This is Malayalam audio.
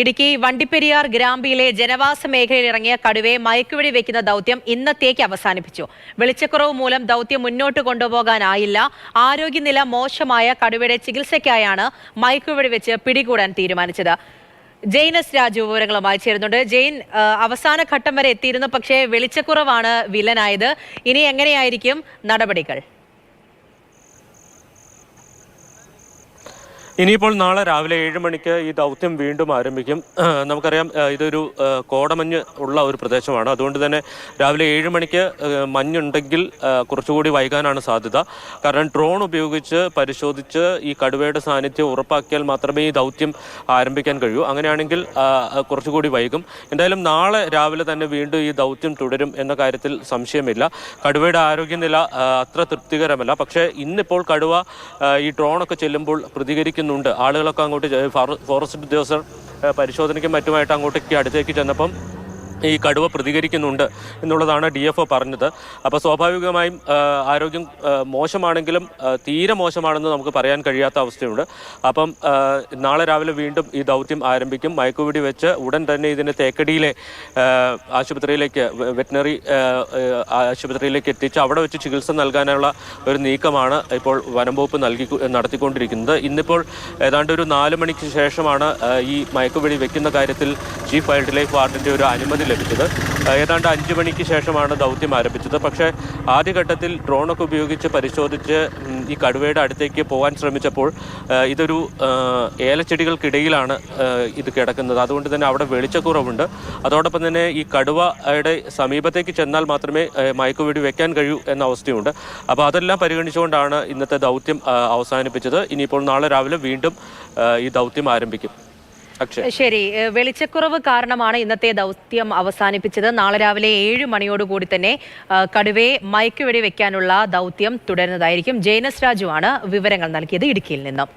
ഇടുക്കി വണ്ടിപ്പെരിയാർ ഗ്രാമ്പിയിലെ ജനവാസ മേഖലയിൽ ഇറങ്ങിയ കടുവയെ മയക്കുവഴി വെക്കുന്ന ദൗത്യം ഇന്നത്തേക്ക് അവസാനിപ്പിച്ചു. വെളിച്ചക്കുറവ് മൂലം ദൗത്യം മുന്നോട്ട് കൊണ്ടുപോകാനായില്ല. ആരോഗ്യനില മോശമായ കടുവയുടെ ചികിത്സയ്ക്കായാണ് മയക്കുവഴി വെച്ച് പിടികൂടാൻ തീരുമാനിച്ചത്. ജെയിൻ എസ് രാജു വിവരങ്ങളുമായി ചേരുന്നുണ്ട്. ജെയിൻ അവസാന ഘട്ടം വരെ എത്തിയിരുന്നു പക്ഷേ വെളിച്ചക്കുറവാണ് വില്ലനായത്. ഇനി എങ്ങനെയായിരിക്കും നടപടികൾ? ഇനിയിപ്പോൾ നാളെ രാവിലെ ഏഴ് മണിക്ക് ഈ ദൗത്യം വീണ്ടും ആരംഭിക്കും. നമുക്കറിയാം ഇതൊരു കോടമഞ്ഞ് ഉള്ള ഒരു പ്രദേശമാണ്. അതുകൊണ്ട് തന്നെ രാവിലെ ഏഴ് മണിക്ക് മഞ്ഞുണ്ടെങ്കിൽ കുറച്ചുകൂടി വൈകാനാണ് സാധ്യത. കാരണം ഡ്രോൺ ഉപയോഗിച്ച് പരിശോധിച്ച് ഈ കടുവയുടെ സാന്നിധ്യം ഉറപ്പാക്കിയാൽ മാത്രമേ ഈ ദൗത്യം ആരംഭിക്കാൻ കഴിയൂ. അങ്ങനെയാണെങ്കിൽ കുറച്ചുകൂടി വൈകും. എന്തായാലും നാളെ രാവിലെ തന്നെ വീണ്ടും ഈ ദൗത്യം തുടരും എന്ന കാര്യത്തിൽ സംശയമില്ല. കടുവയുടെ ആരോഗ്യനില അത്ര തൃപ്തികരമല്ല. പക്ഷേ ഇന്നിപ്പോൾ കടുവ ഈ ഡ്രോണൊക്കെ ചെല്ലുമ്പോൾ പ്രതികരിക്കുന്നുണ്ട് ആളുകളൊക്കെ അങ്ങോട്ട് ഫോറസ്റ്റ് ഉദ്യോഗസ്ഥർ പരിശോധനയ്ക്കും മറ്റുമായിട്ട് അങ്ങോട്ടേക്ക് അടുത്തേക്ക് ചെന്നപ്പം ഈ കടുവ പ്രതികരിക്കുന്നുണ്ട് എന്നുള്ളതാണ് ഡി എഫ് പറഞ്ഞത്. അപ്പോൾ സ്വാഭാവികമായും ആരോഗ്യം മോശമാണെങ്കിലും തീരെ മോശമാണെന്ന് നമുക്ക് പറയാൻ കഴിയാത്ത അവസ്ഥയുണ്ട്. അപ്പം നാളെ രാവിലെ വീണ്ടും ഈ ദൗത്യം ആരംഭിക്കും. മയക്കുപിടി വെച്ച് ഉടൻ തന്നെ ഇതിനെ തേക്കടിയിലെ ആശുപത്രിയിലേക്ക് വെറ്റിനറി ആശുപത്രിയിലേക്ക് എത്തിച്ച് അവിടെ വെച്ച് ചികിത്സ നൽകാനുള്ള ഒരു നീക്കമാണ് ഇപ്പോൾ വനം വകുപ്പ് നൽകി നടത്തിക്കൊണ്ടിരിക്കുന്നത്. ഇന്നിപ്പോൾ ഏതാണ്ട് ഒരു നാല് മണിക്ക് ശേഷമാണ് ഈ മയക്കുപിടി വെക്കുന്ന കാര്യത്തിൽ ചീഫ് വൈൽഡ് ലൈഫ് വാർഡിന്റെ ഒരു അനുമതി ലഭിച്ചത്. ഏതാണ്ട് അഞ്ച് മണിക്ക് ശേഷമാണ് ദൗത്യം ആരംഭിച്ചത്. പക്ഷേ ആദ്യഘട്ടത്തിൽ ഡ്രോണൊക്കെ ഉപയോഗിച്ച് പരിശോധിച്ച് ഈ കടുവയുടെ അടുത്തേക്ക് പോകാൻ ശ്രമിച്ചപ്പോൾ ഇതൊരു ഏലച്ചെടികൾക്കിടയിലാണ് ഇത് കിടക്കുന്നത്. അതുകൊണ്ട് തന്നെ അവിടെ വെളിച്ചക്കുറവുണ്ട്. അതോടൊപ്പം തന്നെ ഈ കടുവയുടെ സമീപത്തേക്ക് ചെന്നാൽ മാത്രമേ മയക്കുവെടി വെക്കാൻ കഴിയൂ എന്ന അവസ്ഥയുണ്ട്. അപ്പോൾ അതെല്ലാം പരിഗണിച്ചുകൊണ്ടാണ് ഇന്നത്തെ ദൗത്യം അവസാനിപ്പിച്ചത്. ഇനിയിപ്പോൾ നാളെ രാവിലെ വീണ്ടും ഈ ദൗത്യം ആരംഭിക്കും. ശരി. വെളിച്ചക്കുറവ് കാരണമാണ് ഇന്നത്തെ ദൗത്യം അവസാനിപ്പിച്ചത്. നാളെ രാവിലെ ഏഴ് മണിയോടുകൂടി തന്നെ കടുവയെ മയക്കുവെടി വെക്കാനുള്ള ദൗത്യം തുടരുന്നതായിരിക്കും. ജയനസ് രാജുവാണ് വിവരങ്ങൾ നൽകിയത് ഇടുക്കിയിൽ നിന്നും.